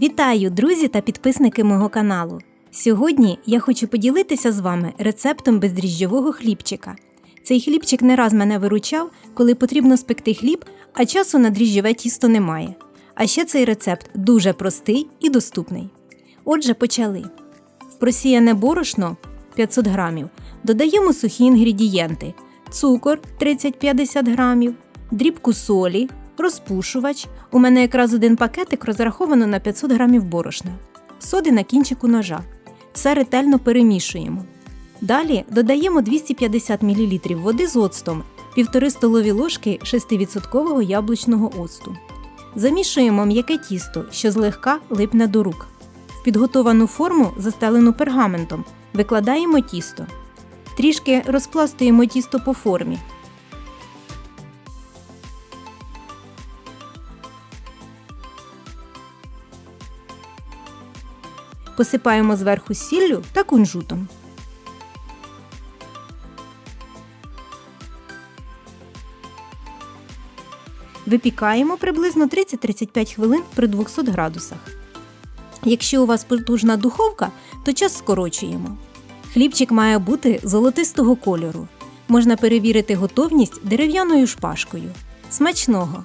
Вітаю, друзі та підписники мого каналу. Сьогодні я хочу поділитися з вами рецептом бездріжджового хлібчика. Цей хлібчик не раз мене виручав, коли потрібно спекти хліб, а часу на дріжджове тісто немає. А ще цей рецепт дуже простий і доступний. Отже, почали. В просіяне борошно 500 грамів додаємо сухі інгредієнти: цукор 30-50 грамів, дрібку солі, розпушувач. У мене якраз один пакетик розраховано на 500 грамів борошна, соди на кінчику ножа. Все ретельно перемішуємо. Далі додаємо 250 мл води з оцтом, 1,5 столові ложки 6% яблучного оцту. Замішуємо м'яке тісто, що злегка липне до рук. В підготовану форму, застелену пергаментом, викладаємо тісто. Трішки розпластуємо тісто по формі. Посипаємо зверху сіллю та кунжутом. Випікаємо приблизно 30-35 хвилин при 200 градусах. Якщо у вас потужна духовка, то час скорочуємо. Хлібчик має бути золотистого кольору. Можна перевірити готовність дерев'яною шпажкою. Смачного!